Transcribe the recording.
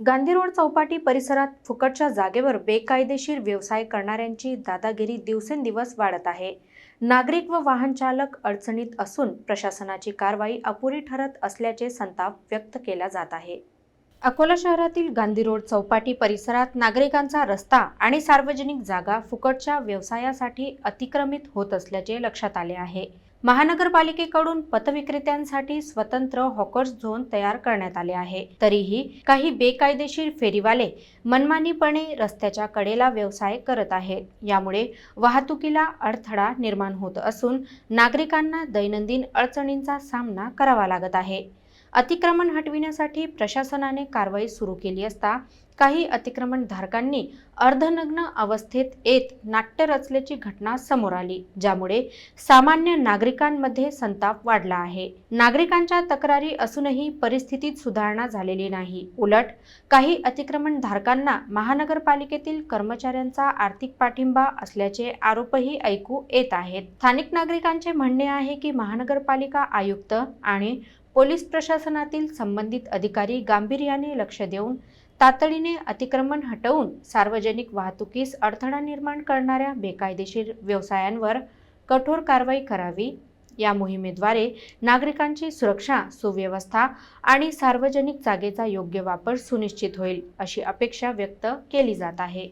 Gandhi road Chowpatty परिसरात फुकटच्या जागेवर बेकायदेशीर व्यवसाय करणाऱ्यांची दादागिरी दिवसेंदिवस वाढत आहे. नागरिक व वाहन चालक अडचणीत असून प्रशासनाची कारवाई अपुरी ठरत असल्याचे संताप व्यक्त केला जात आहे. अकोला शहरातील गांधी रोड चौपाटी परिसरात नागरिकांचा रस्ता आणि सार्वजनिक जागा फुकटच्या व्यवसायासाठी अतिक्रमित होत असल्याचे लक्षात आले आहे. महानगरपालिकेकडून पथविक्रेत्यांसाठी स्वतंत्र हॉकर्स झोन तयार करण्यात आले आहे. तरीही काही बेकायदेशीर फेरीवाले मनमानीपणे रस्त्याच्या कडेला व्यवसाय करत आहेत. यामुळे वाहतुकीला अडथळा निर्माण होत असून नागरिकांना दैनंदिन अडचणींचा सामना करावा लागत आहे. अतिक्रमण हटविण्यासाठी प्रशासनाने कारवाई सुरू केली असता काही अतिक्रमण धारकांनी अर्धनग्न अवस्थेत येत नाट्य रचल्याची घटना समोर आली ज्यामुळे सामान्य नागरिकांमध्ये संताप वाढला आहे. नागरिकांच्या तक्रारी असूनही परिस्थितीत सुधारणा झालेली नाही. उलट काही अतिक्रमण धारकांना महानगरपालिकेतील कर्मचाऱ्यांचा आर्थिक पाठिंबा असल्याचे आरोपही ऐकू येत आहेत. स्थानिक नागरिकांचे म्हणणे आहे की महानगरपालिका आयुक्त आणि पोलीस प्रशासनातील संबंधित अधिकारी गांभीर्याने लक्ष देऊन तातडीने अतिक्रमण हटवून सार्वजनिक वाहतुकीस अडथळा निर्माण करणाऱ्या बेकायदेशीर व्यवसायांवर कठोर कारवाई करावी. या मोहिमेद्वारे नागरिकांची सुरक्षा सुव्यवस्था आणि सार्वजनिक जागेचा योग्य वापर सुनिश्चित होईल अशी अपेक्षा व्यक्त केली जात आहे.